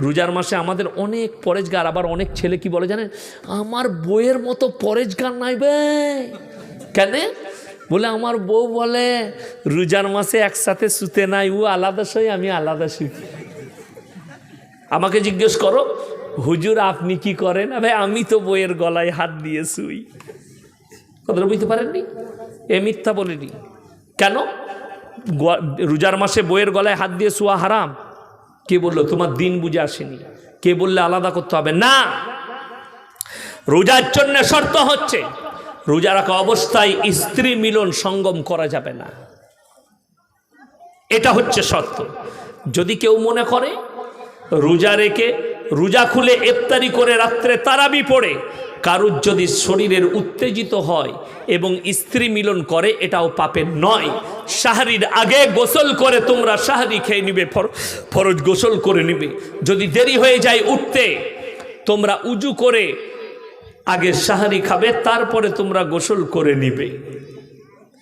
রোজার মাসে আমাদের অনেক পরেজগার আবার অনেক ছেলে কি বলে জানেন? আমার বইয়ের মতো পরেজগার নাই বে। কেন? বলে, আমার বউ বলে, রোজার মাসে একসাথে শুতে নাই, ও আলাদা শুই আমি আলাদা শুই। আমাকে জিজ্ঞেস করো, হুজুর, আপনি কি করেন? আরে আমি তো বইয়ের গলায় হাত দিয়ে শুই। কথাটা বুঝতে পারেননি? এ মিথ্যা বলিনি। কেন? রোজার মাসে বইয়ের গলায় হাত দিয়ে শোয়া হারাম। কে বলল, তোমার দিন বুঝে আসেনি। কে বললে, আলাদা করতে হবে। না। রোজার জন্য শর্ত হচ্ছে, রোজা রাখা অবস্থায় স্ত্রী মিলন সঙ্গম করা যাবে না। এটা হচ্ছে শর্ত। যদি কেউ মনে করে, রোজা রেখে রোজা খুলে ইফতারি করে রাত্রে তারাবি পড়ে কারুর যদি শরীরের উত্তেজিত হয় এবং স্ত্রী মিলন করে, এটাও পাপের নয়। সাহারির আগে গোসল করে, তোমরা সাহারি খেয়ে নিবে, ফর- ফরজ গোসল করে নিবে। যদি দেরি হয়ে যায় উঠতে, তোমরা উজু করে আগে সাহারি খাবে, তারপরে তোমরা গোসল করে নিবে।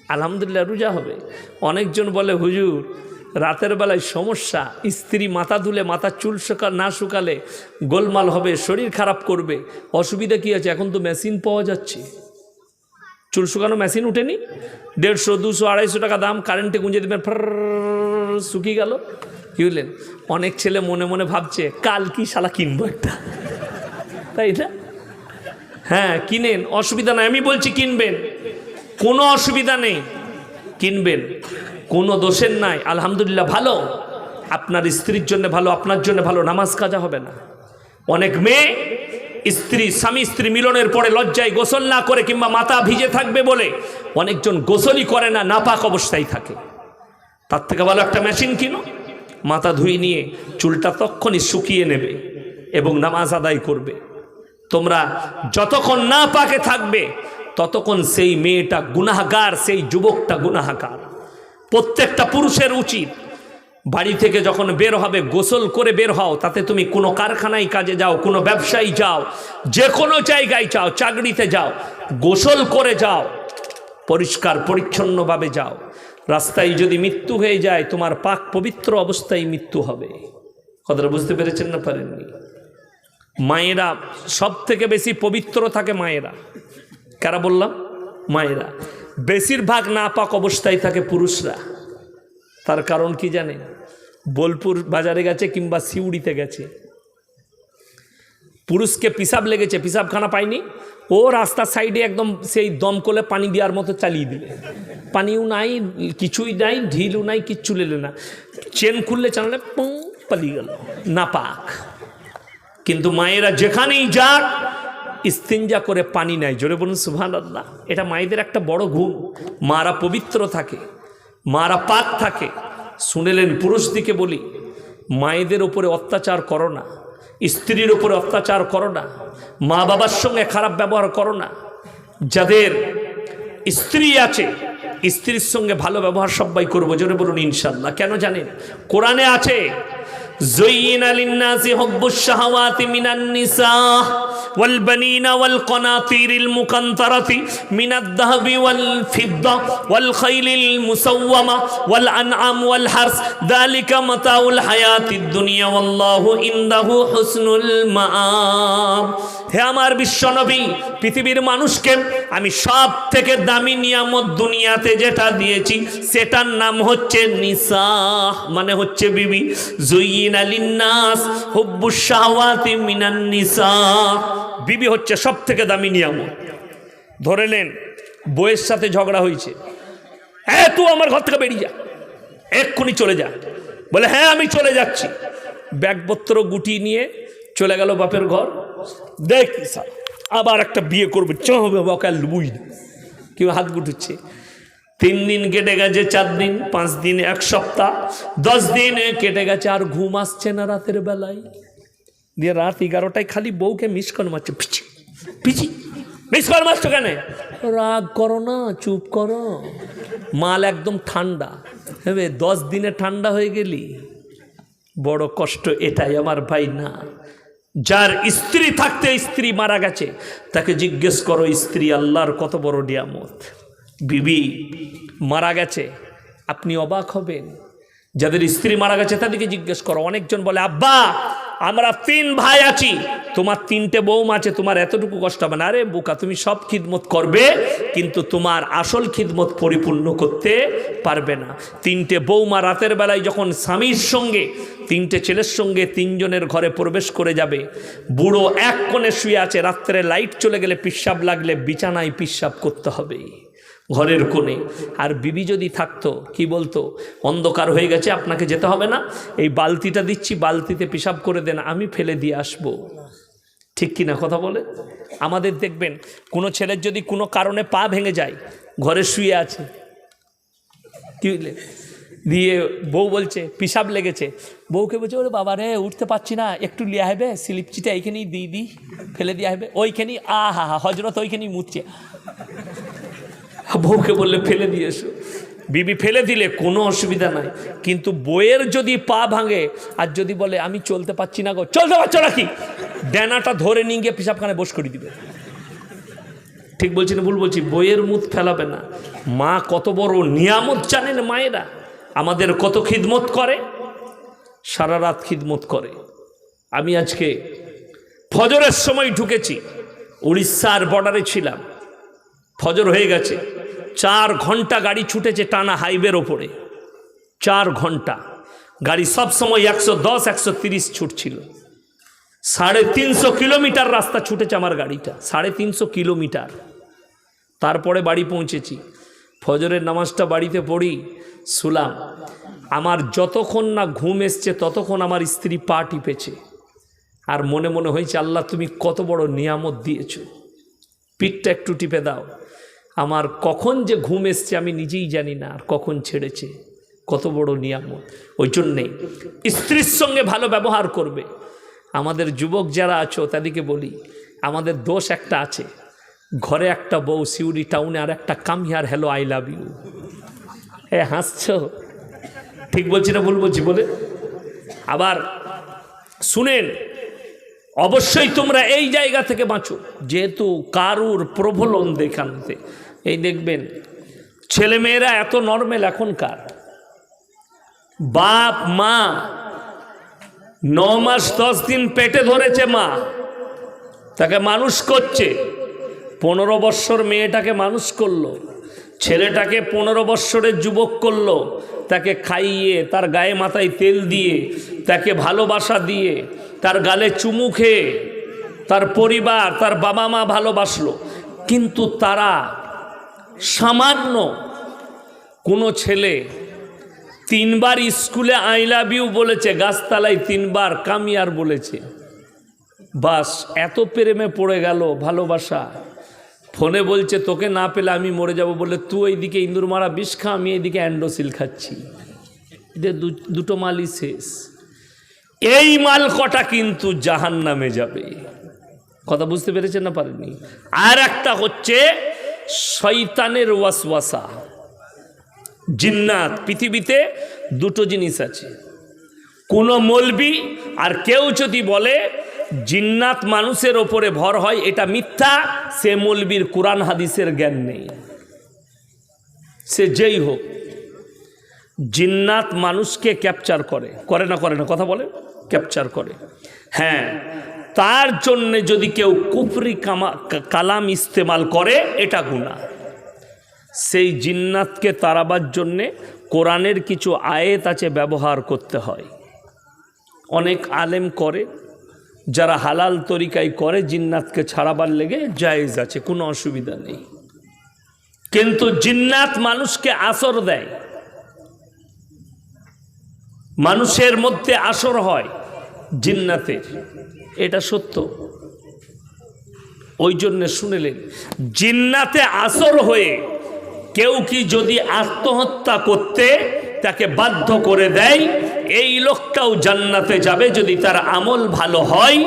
আলহামদুলিল্লাহ, রোজা হবে। অনেকজন বলে, হুজুর রাতের বেলায় সমস্যা, স্ত্রী মাথা ধুলে মাথার চুল শুকা, না শুকালে গোলমাল হবে, শরীর খারাপ করবে। অসুবিধা কী আছে? এখন তো মেশিন পাওয়া যাচ্ছে। চুল শুকানো মেশিন উঠেনি? দেড়শো, দুশো, আড়াইশো টাকা দাম কারেন্টে গুঁজে দেবেন ফর শুকিয়ে গেল। কি বুঝলেন অনেক ছেলে মনে মনে ভাবছে, কাল কি শালা কিনবো একটা? তাই না? হ্যাঁ কিনেন, অসুবিধা নাই। আমি বলছি কিনবেন। কোনো অসুবিধা নেই। কিনবেন। কোনো দোষের নাই, আলহামদুলিল্লাহ ভালো। আপনার স্ত্রীর জন্য ভালো, আপনার জন্য ভালো, নামাজ কাজা হবে না। অনেক মেয়ে স্ত্রী, স্বামী স্ত্রী মিলনের পরে লজ্জায় গোসল না করে কিংবা মাথা ভিজে থাকবে বলে অনেকজন গোসলই করে না, নাপাক অবস্থায় থাকে। তার থেকে ভালো একটা মেশিন কিনো। মাথা ধুই নিয়ে চুলটা তখনই শুকিয়ে নেবে এবং নামাজ আদায় করবে। তোমরা যতক্ষণ না পাকে থাকবে, ততক্ষণ সেই মেয়েটা গুনাহাগার, সেই যুবকটা গুনাহাগার। প্রত্যেকটা পুরুষের উচিত। বাড়ি থেকে যখন বের হবে, গোসল করে বের হও, তাতে তুমি কোনো কারখানায় কাজে যাও, কোনো ব্যবসায়ী যাও, যে কোনো জায়গায় যাও, চাকরিতে যাও, গোসল করে যাও, পরিষ্কার পরিচ্ছন্নভাবে যাও। রাস্তায় যদি মৃত্যু হয়ে যায়, তোমার পাক পবিত্র অবস্থায় মৃত্যু হবে। কথাটা বুঝতে পেরেছেন না, পারেননি? মায়েরা সব থেকে বেশি পবিত্র থাকে মায়েরা। কারা বললাম? মায়েরা। বেশিরভাগ নাপাক অবস্থায় থাকে পুরুষরা। তার কারণ কি জানে? বোলপুর বাজারে গেছে কিংবা সিউড়িতে গেছে। পুরুষকে পিসাব লেগেছে পিসাবখানা পায়নি। ও রাস্তার সাইডে একদম সেই দমকলে পানি দেওয়ার মতো চালিয়ে দিলে। পানিও নাই, কিছুই নাই, ঢিলও নাই, কিচ্ছু লেলে না। চেন খুললে চালালে পালিয়ে গেল। নাপাক। কিন্তু মায়েরা যেখানেই যাক ইস্তিনজা করে পানি নেয় জোরে বলুন সুভান আল্লাহ এটা মায়েদের একটা বড় গুণ। মারা পবিত্র থাকে, মারা পাক থাকে। শুনেলেন পুরুষ দিকে বলি, মায়েদের ওপরে অত্যাচার করো না, স্ত্রীর ওপরে অত্যাচার করো না মা বাবার সঙ্গে খারাপ ব্যবহার করো না। যাদের স্ত্রী আছে, স্ত্রীর সঙ্গে ভালো ব্যবহার সবাই করব, জোরে বলুন, ইনশাল্লাহ। কেন জানেন? কোরআনে আছে, জয়ীন আলিন্নাসি হব্বুস শাহওয়াতি والبنين والقناطير المقنطرة من الذهب والفضة والخيل المسومة والأنعام والحرث ذلك متاع الحياة الدنيا والله عنده حسن المآب হে আমার বিশ্বনবী পৃথিবীর মানুষকে আমি সব থেকে দামি নিয়ামত দুনিয়াতে যেটা দিয়েছি সেটার নাম হচ্ছে নিসা মানে হচ্ছে বিবি জুইন আলিন্নাস হুব্বুস শাহওয়াতি মিনান নিসা বিবি হচ্ছে সব থেকে দামি নিয়ামত। ধরে নেন বইয়ের সাথে ঝগড়া হয়েছে। হ্যাঁ তুই আমার ঘর থেকে বেরিয়ে যা। এক্ষুনি চলে যা। বলে হ্যাঁ আমি চলে যাচ্ছি। ব্যাগপত্র গুটিয়ে নিয়ে চলে গেল বাপের ঘর। দেখ স্যার আবার একটা বিয়ে করবে। চ হবে বকাল বুঝ কেউ হাত গুটুচ্ছে তিন দিন কেটে গেছে, চার দিন, পাঁচ দিন, এক সপ্তাহ, দশ দিন কেটে গেছে, আর ঘুম আসছে না রাতের বেলায়। দিয়ে রাত এগারোটায় খালি বউকে মিস কল মারছে। পিছি পিছি মিস কল মারছো কেন? রাগ করো না, চুপ করো। মাল একদম ঠান্ডা। হবে দশ দিনে ঠান্ডা হয়ে গেলি। বড় কষ্ট, এটাই আমার ভাই না। যার স্ত্রী থাকতে স্ত্রী মারা গেছে, তাকে জিজ্ঞেস করো, স্ত্রী আল্লাহর কত বড় নিয়ামত? বিবি, মারা গেছে। আপনি অবাক হবেন। যাদের স্ত্রী মারা গেছে, তাদেরকে জিজ্ঞেস করো। অনেকজন বলে, আব্বা আমরা তিন ভাই আছি। তোমার তিনটে বৌমা আছে, তোমার এতটুকু কষ্ট হবে না। আরে বোকা, তুমি সব খিদমত করবে, কিন্তু তোমার আসল খিদমত পরিপূর্ণ করতে পারবে না। তিনটে বৌমা রাতের বেলায় যখন স্বামীর সঙ্গে, তিনটে ছেলের সঙ্গে তিনজনের ঘরে প্রবেশ করে যাবে, বুড়ো এক কোণে শুয়ে আছে, রাত্রে লাইট চলে গেলে পিসাব লাগলে বিছানায় পিসাব করতে হবে। ঘরের কোণে। আর বিবি যদি থাকতো, কি বলতো? অন্ধকার হয়ে গেছে, আপনাকে যেতে হবে না। এই বালতিটা দিচ্ছি, বালতিতে পেশাব করে দেন, আমি ফেলে দিয়ে আসব। ঠিক কি না কথা বলে? আমাদের দেখবেন, কোনো ছেলের যদি কোনো কারণে পা ভেঙে যায়, ঘরে শুয়ে আছে। কি বুঝলে দিয়ে বউ বলছে পিসাব লেগেছে। বউকে বলছে, ওরে বাবা রে, উঠতে পারছি না। একটু লিয়া হবে স্লিপচিটা এইখানেই দিই দিই, ফেলে দেওয়া হবে ওইখানেই আ হা হা হজরত ওইখানেই মুচ্ছে বউকে বললে ফেলে দিয়ে এসো। বিবি ফেলে দিলে কোনো অসুবিধা নাই। কিন্তু বইয়ের যদি পা ভাঙে, আর যদি বলে, আমি চলতে পারছি না গো। চলতে পারছ নাকি? ড্যানাটা ধরে নিয়ে গিয়ে পিসাবখানে বস করে দিবে। ঠিক বলছি না ভুল বলছি? বইয়ের মুখ ফেলাবে না। মা কত বড় নিয়ামত জানেন মায়েরা? আমাদের কত খিদমত করে? সারা রাত খিদমত করে। আমি আজকে ফজরের সময় ঢুকেছি। উড়িষ্যার বর্ডারে ছিলাম। ফজর হয়ে গেছে। চার ঘণ্টা গাড়ি ছুটেছে টানা হাইওয়ের ওপরে। চার ঘণ্টা। গাড়ি সব সময় একশো দশ, একশো তিরিশ ছুটছিল। সাড়ে তিনশো কিলোমিটার রাস্তা ছুটেছে আমার গাড়িটা। সাড়ে তিনশো কিলোমিটার। তারপরে বাড়ি পৌঁছেছি। ফজরের নামাজটা বাড়িতে পড়ি, শুলাম। আমার যতক্ষণ না ঘুম এসছে, ততক্ষণ আমার স্ত্রী পা টিপেছে। আর মনে মনে হয়েছে, আল্লাহ, তুমি কত বড় নিয়ামত দিয়েছ। পিঠটা একটু টিপে দাও। আমার কখন যে ঘুম এসছে আমি নিজেই জানি না আর কখন ছেড়েছে। কত বড় নিয়ামত। ওই জন্যেই স্ত্রীর সঙ্গে ভালো ব্যবহার করবে। আমাদের যুবক যারা আছো তাদেরকে বলি, আমাদের দোষ একটা আছে। ঘরে একটা বউ সিউড়ি টাউনে আর একটা come here hello I love you হ্যাঁ হাসছ? ঠিক বলছি না ভুল বলছি বলে? আবার শুনেন, অবশ্যই তোমরা এই জায়গা থেকে বাঁচো। যেহেতু কারুর প্রবলন দেখানতে এই দেখবেন, ছেলেমেয়েরা এত নর্মেল এখনকার। বাপ, মা ন মাস দশ দিন পেটে ধরেছে মা, তাকে মানুষ করছে। পনেরো বৎসর মেয়েটাকে মানুষ করল, ছেলেটাকে পনেরো বৎসরের যুবক করল, তাকে খাইয়ে, তার গায়ে মাথায় তেল দিয়ে, তাকে ভালোবাসা দিয়ে, তার গালে চুমু খেয়ে, তার পরিবার, তার বাবা মা ভালোবাসলো। কিন্তু তারা সামান্য কোনো ছেলে তিনবার স্কুলে আই লাভ ইউ বলেছে, গাছতলায় তিনবার কামিয়ার বলেছে। বাস, এত প্রেমে পড়ে গেল ভালোবাসা। ফোনে বলছে, তোকে না পেলে আমি মরে যাব বলে তুই এইদিকে ইন্দুর মারা বিষ খা, আমি এইদিকে অ্যান্ডোসিল খাচ্ছি। দু- দুটো মালই শেষ। এই মাল কটা কিন্তু জাহান নামে যাবে। কথা বুঝতে পেরেছেন না পারেনি আর একটা হচ্ছে শয়তানের ওয়াসওয়াসা। জিন্নাত, পৃথিবীতে দুটো জিনিস আছে। কোনো মলবি আর কেউ যদি বলে জিন্নাত মানুষের ওপরে ভর হয়, এটা মিথ্যা, সে মলবির কোরআন হাদিসের জ্ঞান নেই। সে যেই হোক, জিন্নাত মানুষকে ক্যাপচার করে। করে না করে না, কথা বলে ক্যাপচার করে। হ্যাঁ তার জন্যে যদি কেউ কুফরি কামা কালাম ইস্তেমাল করে, এটা গুণা সেই জিন্নাতকে তাড়াবার জন্যে কোরআনের কিছু আয়েত আছে ব্যবহার করতে হয়। অনেক আলেম করে, যারা হালাল তরিকায় করে, জিন্নাতকে ছাড়াবার লেগে জায়েজ আছে, কোনো অসুবিধা নেই। কিন্তু জিন্নাত মানুষকে আসর দেয়। মানুষের মধ্যে আসর হয় জিন্নাতের। এটা সত্য। ওই জন্যে শুনেলেন, জিন্নাতে আসর হয়ে কেউ কি যদি আত্মহত্যা করতে তাকে বাধ্য করে দেয়, এই লোকটাও জান্নাতে যাবে। যদি তার আমল ভালো হয়,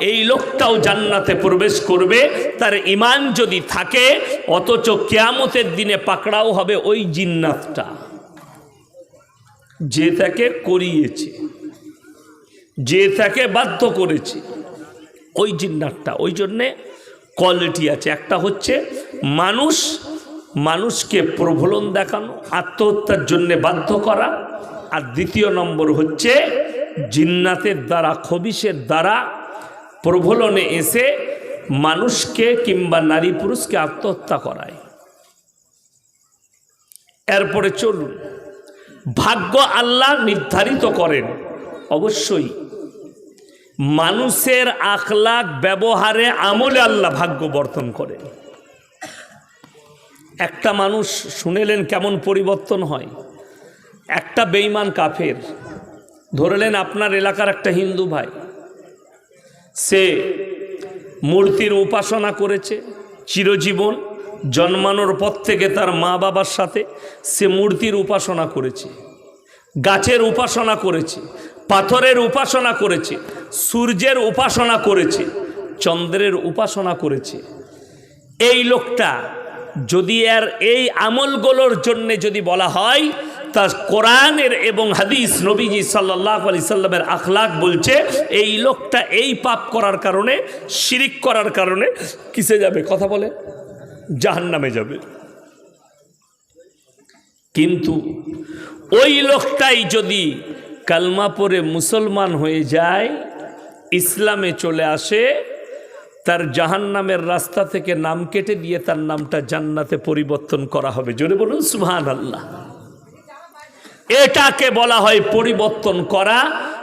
এই লোকটাও জান্নাতে প্রবেশ করবে। তার ইমান যদি থাকে, অথচ কেয়ামতের দিনে পাকড়াও হবে ওই জিন্নাতটা। যে তাকে করিয়েছে। যে তাকে বাধ্য করেছে। ওই জিন্নাতটা, ওই জন্যে কোয়ালিটি আছে। একটা হচ্ছে মানুষ, মানুষকে প্রবলন দেখানো, আত্মহত্যার জন্য বাধ্য করা। আর দ্বিতীয় নম্বর হচ্ছে জিন্নাতের দ্বারা, খবিসের দ্বারা প্রভলনে এসে মানুষকে কিংবা নারী পুরুষকে আত্মহত্যা করায়। এরপরে চলুন। ভাগ্য আল্লাহ নির্ধারিত করেন। অবশ্যই মানুষের আখলাক ব্যবহারে আমলে আল্লাহ ভাগ্য বর্তন করে। একটা মানুষ শুনেলেন কেমন পরিবর্তন হয়? একটা বেইমান কাফের, ধরলেন আপনার এলাকার একটা হিন্দু ভাই, সে মূর্তির উপাসনা করেছে, চিরজীবন জন্মানোর পর থেকে তার মা বাবার সাথে সে মূর্তির উপাসনা করেছে, গাছের উপাসনা করেছে পাথরের উপাসনা করেছে, সূর্যের উপাসনা করেছে, চন্দ্রের উপাসনা করেছে। এই লোকটা যদি এর এই আমলগুলোর জন্য যদি বলা হয় তা কোরআনের এবং হাদিস নবীজি সাল্লাহ আলি সাল্লামের আখলাক বলছে, এই লোকটা এই পাপ করার কারণে, শিরিক করার কারণে কিসে যাবে? কথা বলে। জাহান নামে যাবে। কিন্তু ওই লোকটাই যদি কালমা পরে মুসলমান হয়ে যায়, ইসলামে চলে আসে, তার জাহান্নামের রাস্তা থেকে নাম কেটে দিয়ে তার নামটা জান্নাতে পরিবর্তন করা হবে। জোরে বলুন সুহান আল্লাহ এটাকে বলা হয় পরিবর্তন করা।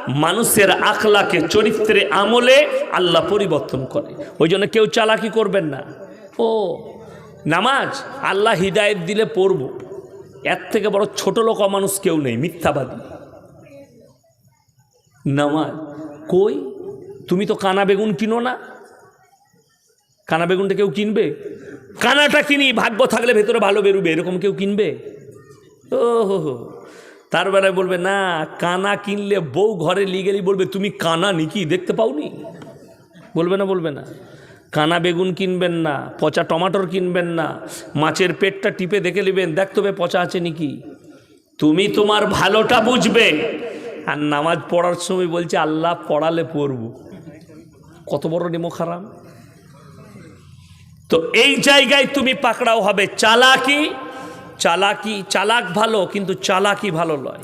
মানুষের আখলাকে, চরিত্রে, আমলে আল্লাহ পরিবর্তন করে। ওই জন্য কেউ চালাকি করবেন না। ও, নামাজ, আল্লাহ হিদায়ত দিলে পড়ব। এর থেকে বড় ছোট লোক মানুষ কেউ নেই, মিথ্যাবাদী। নামাজ। কই? তুমি তো কানা বেগুন কিনো না। কানা বেগুনটা কেউ কিনবে? কানাটা কিনি, ভাগ্য থাকলে ভেতরে ভালো বেরোবে, এরকম কেউ কিনবে? ও হো হো তার বেলায় বলবে, না, কানা কিনলে বউ ঘরে গেলেই বলবে, তুমি কানা নিকি? দেখতে পাওনি? বলবে না বলবে না। কানা বেগুন কিনবেন না, পচা টমাটোর কিনবেন না, মাছের পেটটা টিপে দেখে নেবেন, দেখ তবে পচা আছে নাকি? তুমি তোমার ভালোটা বুঝবে। আর নামাজ পড়ার সময় বলছে, আল্লাহ পড়ালে পড়ব। কত বড় নেমো খারাপ তো এই জায়গায় তুমি পাকড়াও হবে, চালাকি চালাকি, চালাক ভালো, কিন্তু চালাকি ভালো নয়।